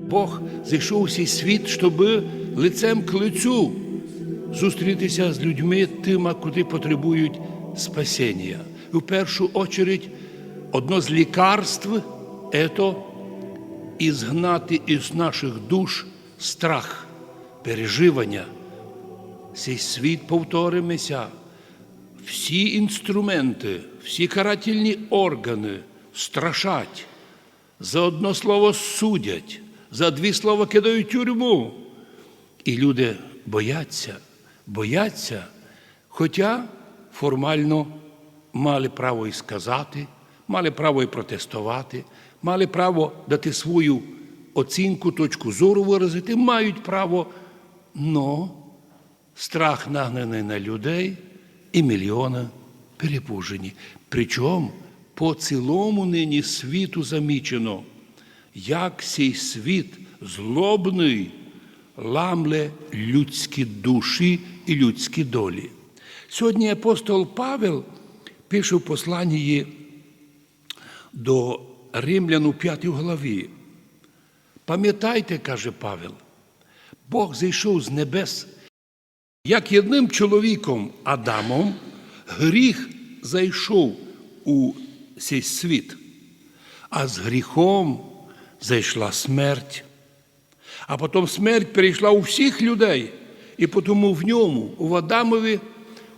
Бог зайшов у цей світ, щоб лицем к лицю зустрітися з людьми тими, куди потребують спасіння. В першу очередь, одно з лікарств це ізгнати із наших душ страх, переживання. Цей світ повторимося. Всі інструменти, всі карательні органи страшать, за одно слово судять, за дві слова кидають тюрму. І люди бояться, бояться, хоча формально мали право і сказати, мали право і протестувати, мали право дати свою оцінку, точку зору виразити, мають право, но страх нагнаний на людей і мільйони перепужені. Причому по цілому нині світу замічено, як цей світ злобний ламле людські душі і людські долі. Сьогодні апостол Павел пише в посланні до римлян у 5 главі. Пам'ятайте, каже Павел, Бог зійшов з небес, як одним чоловіком Адамом, гріх зайшов у цей світ, а з гріхом зайшла смерть. А потім смерть перейшла у всіх людей, і тому в ньому, у Адамові,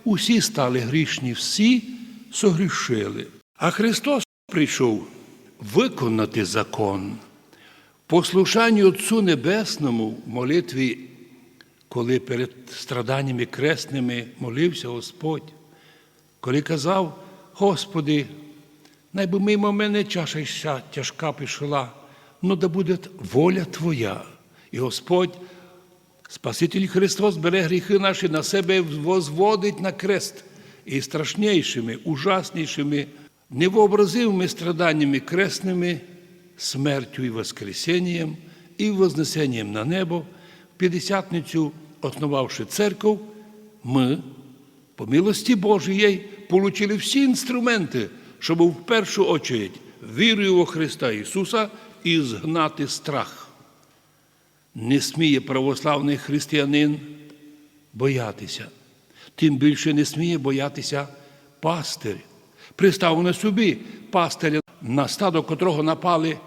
усі стали грішні, всі согрішили. А Христос прийшов виконати закон. Послушанню Отцу Небесному в молитві, коли перед страданнями кресними молився Господь, коли казав, Господи, найби мимо мене чаша тяжка пішла, ну да буде воля Твоя. І Господь, Спаситель Христос, бере гріхи наші на себе возводить на крест і страшнішими, ужаснішими, невообразимими страданнями кресними, смертю і воскресінням, і вознесенням на небо, в П'ятдесятницю, основавши церкву, ми, по милості Божій, получили всі інструменти, щоб в першу очередь вірою во Христа Ісуса і згнати страх. Не сміє православний християнин боятися, тим більше не сміє боятися пастир. Пристав на собі пастиря, на стадо котрого напали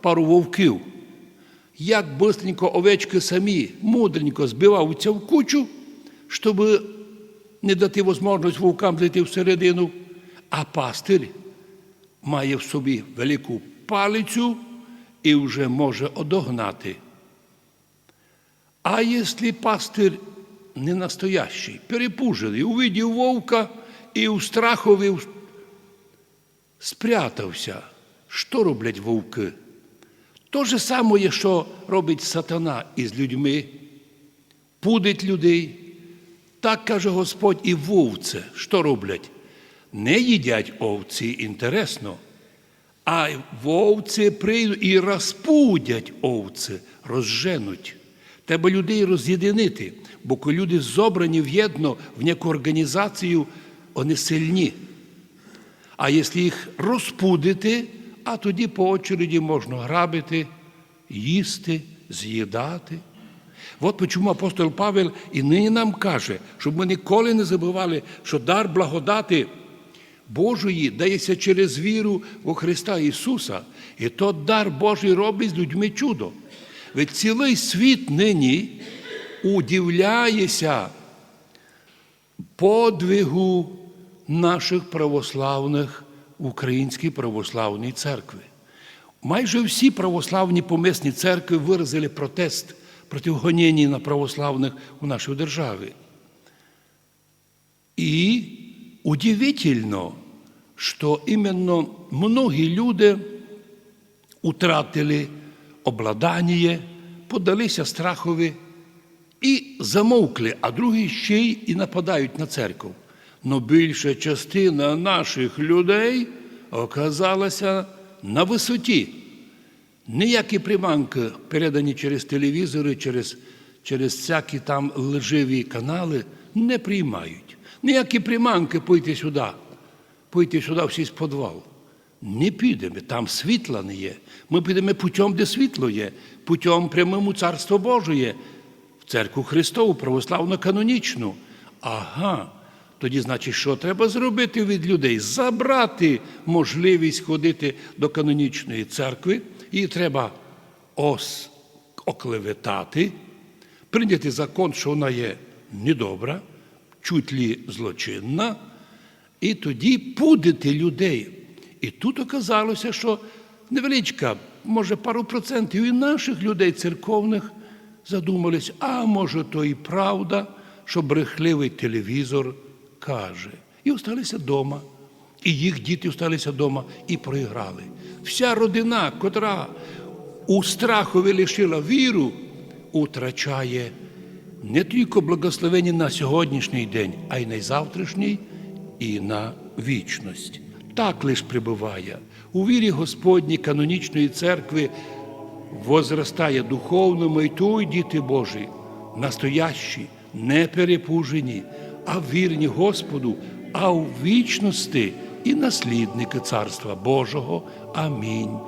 пару вовків. Як бистренько овечки самі мудренько збиваються в кучу, щоб не дати можливість вовкам зайти всередину, а пастир має в собі велику палицю і вже може одогнати. А якщо пастир не настоящий, перепужений, увидів вовка і у страхові спрятався, що роблять вовки? То же саме, що робить сатана із людьми, пудить людей. Так каже Господь і вовце, що роблять? Не їдять овці інтересно, а вовці прийдуть і розпудять овці, розженуть. Треба людей роз'єдинити, бо коли люди зобрані в'єдно в яку організацію, вони сильні. А якщо їх розпудити, а тоді по очереді можна грабити, їсти, з'їдати. От чому апостол Павел і нині нам каже, щоб ми ніколи не забували, що дар благодати Божої дається через віру у Христа Ісуса. І то дар Божий робить з людьми чудо. Ведь цілий світ нині удивляється подвигу наших православних Українській православній церкви. Майже всі православні помісні церкви виразили протест проти гоніння на православних у нашій державі. І удивительно, що іменно многі люди утратили обладання, подалися страхові і замовкли, а другі ще й і нападають на церкву. Но більша частина наших людей оказалася на висоті. Ніякі приманки, передані через телевізори, через через всякі там лживі канали, не приймають. Ніякі приманки пойти сюди, пойти сюди в сість підвал. Не підемо, там світла не є. Ми підемо путем, де світло є, путем прямим у Царство Божє, в церкву Христову, православну канонічну. Ага. Тоді, значить, що треба зробити від людей? Забрати можливість ходити до канонічної церкви, її треба ос оклеветати, прийняти закон, що вона є недобра, чуть лі злочинна, і тоді пудити людей. І тут оказалося, що невеличка, може, пару процентів і наших людей церковних задумались, а може, то і правда, що брехливий телевізор каже. І осталися вдома. І їх діти осталися вдома і проіграли. Вся родина, котра у страхові лишила віру, утрачає не тільки благословення на сьогоднішній день, а й на завтрашній і на вічність. Так лиш прибуває. У вірі Господні канонічної церкви возростає духовно майтуй, діти Божі, настоящі, не перепужені, а вірні Господу, а у вічності і наслідники Царства Божого. Амінь.